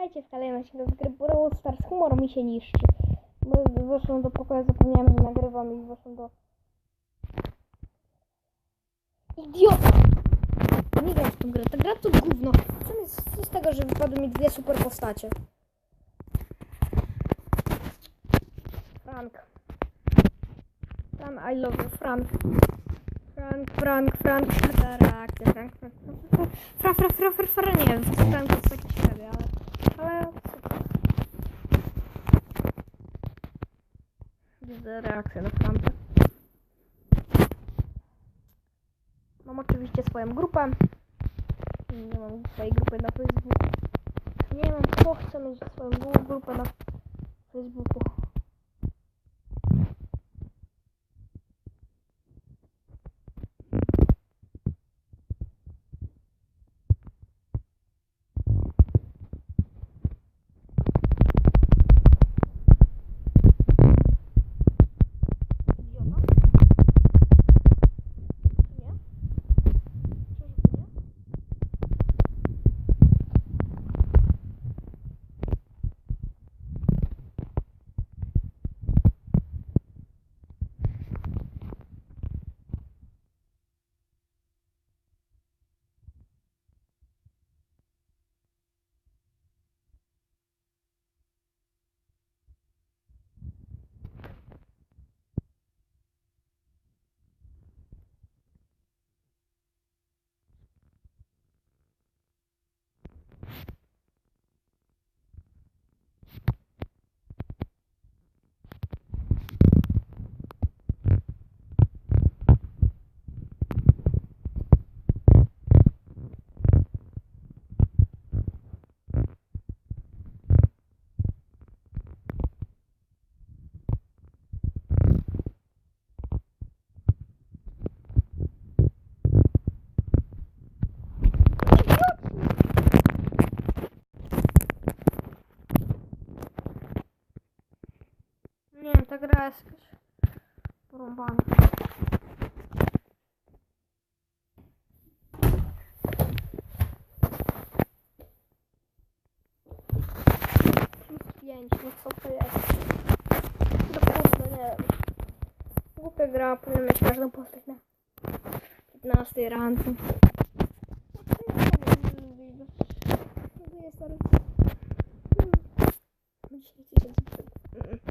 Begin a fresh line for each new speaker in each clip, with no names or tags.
Witajcie w kolejnym odcinku z gry Brawl Stars. Humor mi się niszczy. Bo weszłam do pokoju, zapomniałem, że nagrywam i weszłam do... Idiota! Nie gram w tą grę. Ta gra to gówno. Co, co z tego, że wypadły mi dwie super postacie? Frank. Frank, I love you, Frank. Frank, Frank, Frank, Frank, Frank, Frank, Frank, Frank, Frank, Frank, Frank, Frank, nie wiem, Frank to jest taki średni, ale, ale widzę reakcję na Franka. Mam oczywiście swoją grupę. Nie mam swojej grupy na Facebooku. Nie wiem, kto chce mieć swoją grupę na Facebooku. jesteś. Porąbany. pięć, no, no nie wiem. Głupia gra, powinna mieć każdą postać na 15 rancy. Dziękuję stary. 10 tysięcy.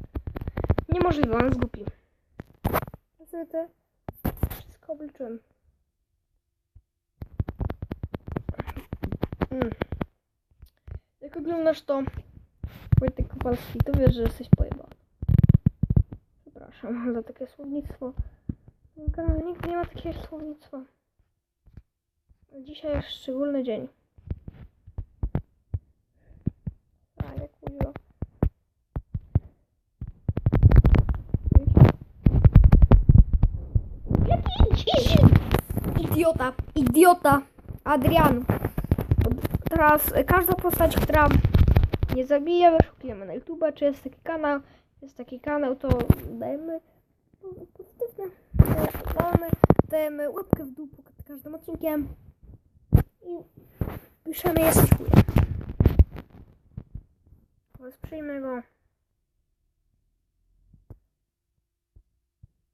Niemożliwe, on głupi. Ja sobie to wszystko obliczyłem. Mm. Jak oglądasz to Wojtek Kowalski, to wiesz, że jesteś pojebany. Przepraszam za takie słownictwo. Nigdy nie ma takiego słownictwa. Dzisiaj jest szczególny dzień. Idiota, idiota, Adrian. Teraz każda postać, która nie zabija, wyszukujemy na YouTube, czy jest taki kanał, jest taki kanał, to dajemy pozytywne, dajemy, dajemy łapkę w dół pod każdym odcinkiem i piszemy jest chuj. Wesprzyjmy go.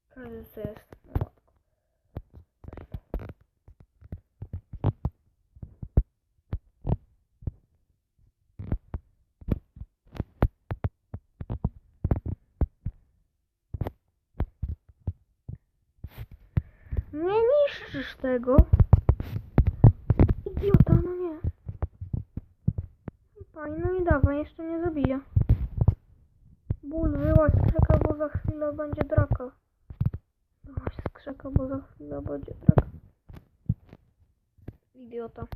Każdy co jest. No, matko. Nie niszczysz tego. Idiota, no nie. Pani, no i dawaj, jeszcze nie zabija. Ból, wyłaź z bo za chwilę będzie draka. Wyłaź z krzaka, bo za chwilę będzie draka. Idiota.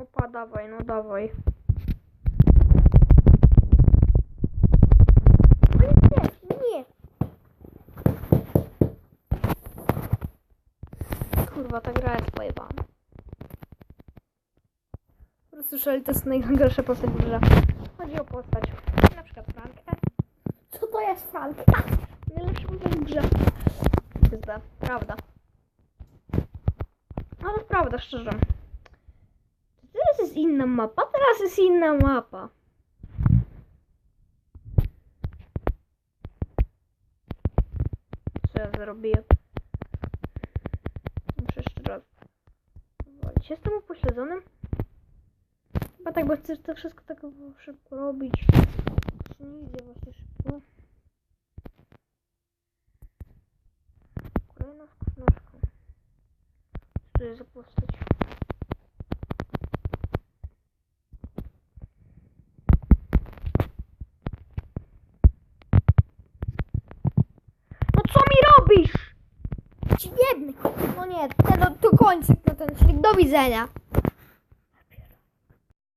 Opa, dawaj, no dawaj. Kurwa, ta gra jest pojebana. Po prostu to jest najgorsza postać w grze. Chodzi o postać. Na przykład Frank. Co to jest Frank? E, Najlepsza postać w grze. Pizda. Prawda. Ale prawda, szczerze. Teraz jest inna mapa, teraz jest inna mapa. Co ja zrobiłem? Walić. Jestem upośledzonym? Chyba tak, bo chcę to wszystko tak szybko robić. Czy nie idzie właśnie szybko? Kolejna skrzyneczka. Co to jest za postać? No co mi robisz? No nie, ten, to kończyk na ten odcinek. Do widzenia.